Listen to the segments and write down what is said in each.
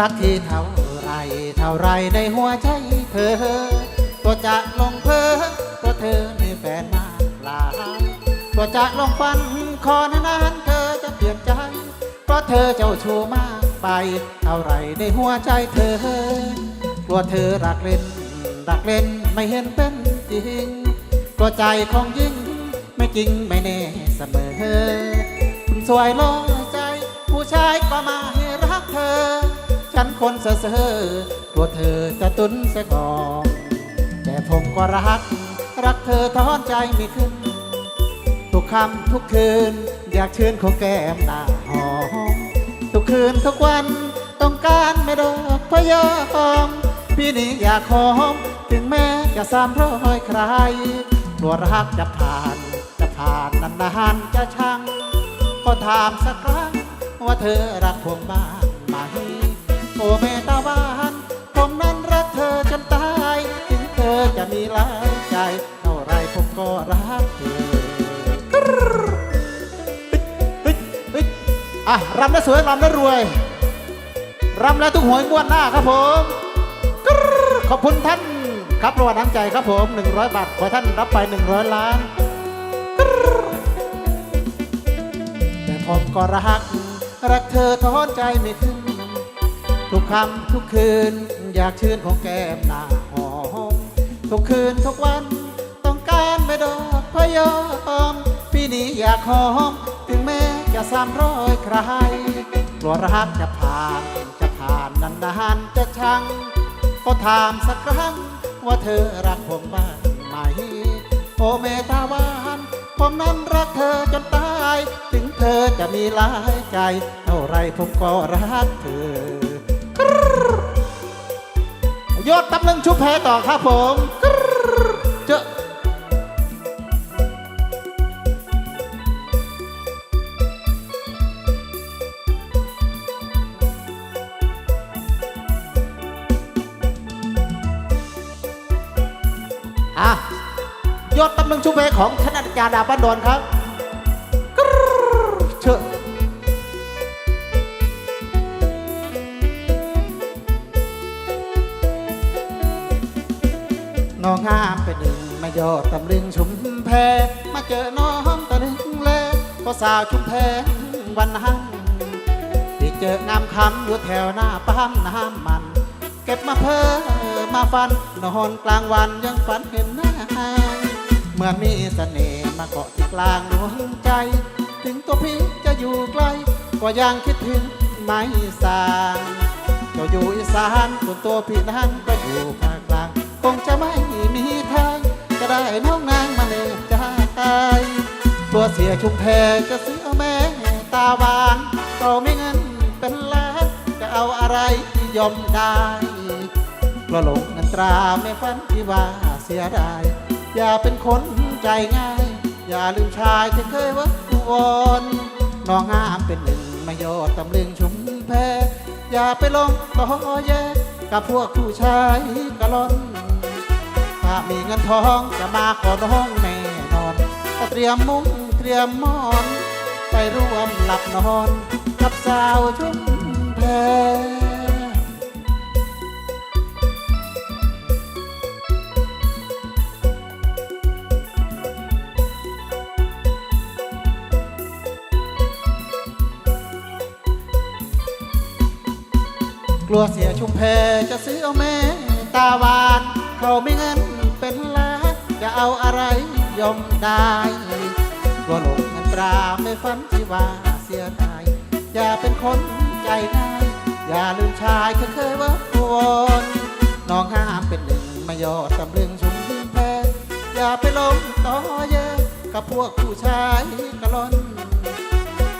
รักที่เท่าไรเท่าไรในหัวใจเธอตัวจะลงเพอตัวเธอมีแฟนมาหลายตัวจะลงฟันคอนานเธอจะเปลี่ยนใจ เพราะเธอเจ้าชู้มากไป เท่าไรในหัวใจเธอ กลัวเธอรักเล่นรักเล่นไม่เห็นเป็นจริงกลัวใจของยิ่งไม่จริงไม่แน่เสมอคุณสวยล่อใจ ผู้ชายก็มาให้รักเธอ ฉันคนเซ่อเอกลัวเธอจะตุนเสียก่อนแต่ผมก็รัก รักเธอทอนใจไม่ขึ้น ทุกคำทุกคืน อยากเชิญของแก้มหน้าหอม ทุกคืนทุกวันต้องการไม่ดอกพยอมพี่นี่อยากหอม ถึงแม้จะสามร้อยใครกลัวรักจะผ่าน จะผ่านนานๆจะช่างก็ถามสักครั้งว่าเธอรักผมบ้างไหม โอเมตาบานผมนั้นรักเธอจนตาย ถึงเธอจะมีหลายใจเท่าไรผมก็รักเธออะรำแล้วสวยรำแล้วรวยรำแล้วทุกหวยม้วนหน้าครับผมขอบคุณท่านครับรางวัลน้ำใจครับผม 100 บาท ขอท่านรับไป 100 ล้าน แต่ผมก็รัก รักเธอทอนใจไม่ขึ้น ทุกคำทุกคืนอยากชื่นของแก้มหน้าหอม ทุกคืนทุกวันต้องการไม่ดอกพยอมพี่นี้อยากหอม ถึงแม้จะสามร้อยใครกลัวรักจะผ่านจะผ่านนานๆจะชัง ก็ถามสักครั้งว่าเธอรักผมบ้างไหม โอเมตาวานผมนั้นรักเธอจนตาย ถึงเธอจะมีหลายใจ เท่าไรผมก็รักเธอ ยอดตำลึงชุบแพต่อครับผมเจออะยอดตำลึงชุบแพของคณะจารย์ดาบ้านดอนครับ งงามเป็นหนึ่งมายอดตำลึงชุมแพ มาเจอน้องตะลึงแลก็สาวชุมแพวันนั้นที่เจองามคำอยู่แถวหน้าปั๊มน้ำมัน เก็บมาเพิ่มมาฟันนอนกลางวันยังฝันเห็นหน้าเหมือนมีเสน่ห์มาเกาะที่กลางดวงใจ ถึงตัวพี่จะอยู่ไกล ก็ยังคิดถึงไม่สางเจ้าอยู่อีสานส่วนตัวพี่นั้นก็อยู่ภาค งคงจะไม่มีทางจะได้น้องนางมาเนบใจตัวเสียชุมแพจะซื้อเอาแม่ตาหวานเราไม่เงินเป็นล้านจะเอาอะไรที่ยอมได้กลัวหลงเงินตราไม่ฝันที่ว่าเสียดายอย่าเป็นคนใจง่าย อย่าลืมชายที่เคยวัดวอนน้องงามเป็นหนึ่งไม่ยอดตำลึงชุมแพอย่าไปลงต่อแยกับพวกผู้ชายกะล่อน ถ้ามีเงินทองจะมาขอน้องแน่นอนก็เตรียมมุ้งเตรียมหมอน ไปร่วมหลับนอน กับสาวชุมแพกลัวเสียชุมแพจะซื้อเอาแม่ตาวาน เขาไม่เงิน เอาอะไรยอมได้กลัวหลงเงินตราไม่ฝันที่ว่าเสียดายอย่าเป็นคนใจง่ายอย่าลืมชายที่เคยว่าควนน้องห้ามเป็นหนึ่งไม่ยอดตำลึงชุมแพอย่าไปลงต่อแยกับพวกผู้ชายกะล่อน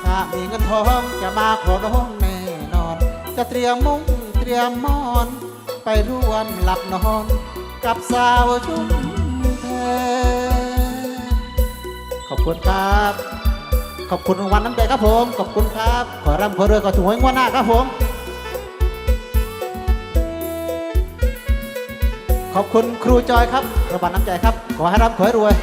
ถ้ามีเงินทองจะมาขอน้องแน่นอน จะเตรียมมุ้งเตรียมมอน ไปร่วมหลับนอน กับสาวชุม ขอบคุณครับ ขอบคุณรางวัลน้ำใจครับผม ขอบคุณครับ ขอร่ำขอรวยขอถูกหวยงวดหน้าครับผม ขอบคุณครูจอยครับรางวัลน้ำใจครับ ขอให้ร่ำขอให้รวย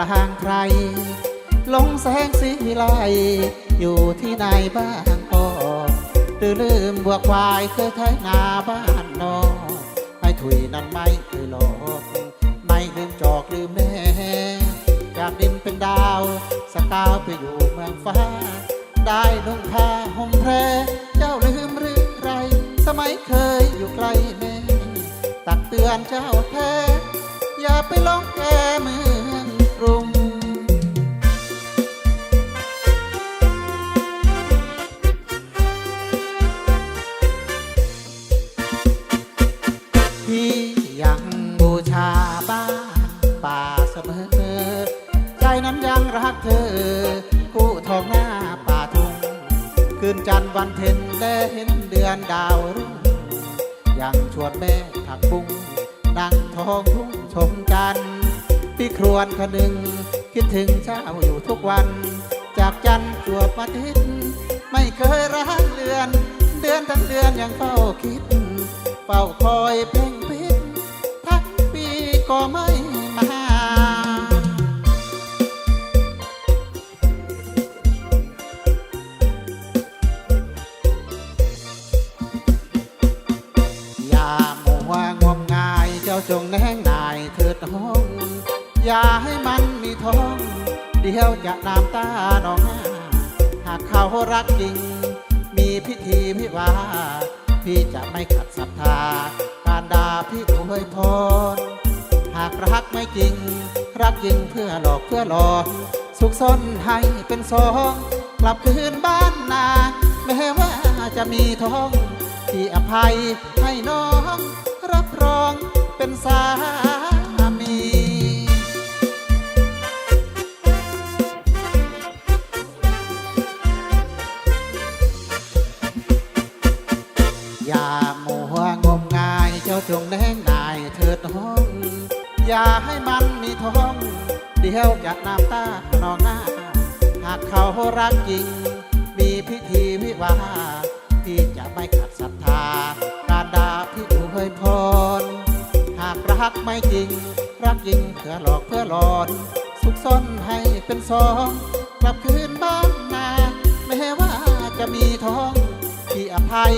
ลางไพรลงแสงสีไลอยู่ที่ไหนบ้างก็หรือลืมบัวควายเคยไถนาบ้านนอกไม่ถุยนั้นไม่เคยหลอกไม่ลืมจอกลืมแม่จากดินเป็นดาว สกาวไปอยู่เมืองฟ้า ได้นุ่งผ้าห่มแพร เจ้าลืมหรือไร สมัยเคยอยู่ไกลแม่ ตักเตือนเจ้าแท้ อย่าไปลงแกเมือ คืนจันทร์วันเพ็ญได้เห็นเดือนดาวรุ่งยังชวนแม่ผักบุ้งนั่งทองทุ่งชมจันทร์พี่ครวนคนึงคิดถึงเจ้าอยู่ทุกวัน จากจันทร์จวบมาทิศไม่เคยร้างเดือน เดือนทั้งเดือนยังเฝ้าคิด เฝ้าคอยเพ่งพิษทั้งปีก็ไม่ จงแนงนายเถิดน้อง อย่าให้มันมีท้อง เดี๋ยวจะน้ำตาหนองหากเขารักจริง มีพิธีวิวา พี่จะไม่ขัดศรัทธา การด่าพี่อวยพร หากรักไม่จริง รักจริงเพื่อหลอกเพื่อหลอนสุขซ่อนให้เป็นสองกลับคืนบ้านนาแม้ว่าจะมีท้อง ที่อภัยให้น้องรับรอง เป็นสามี อย่ามัวงมงายเจ้าจงแนงนายเถิดน้อง อย่าให้มันมีท้อง เดี๋ยวจะน้ำตานองหน้า หากเขารักจริง มีพิธีวิวาห์พี่จะไม่ขัดศรัทธา รักไม่จริง รักยิงเพื่อหลอกเพื่อหลอน สุขซ่อนให้เป็นสองกลับคืนบ้านนาแม้ว่าจะมีท้องที่อภัย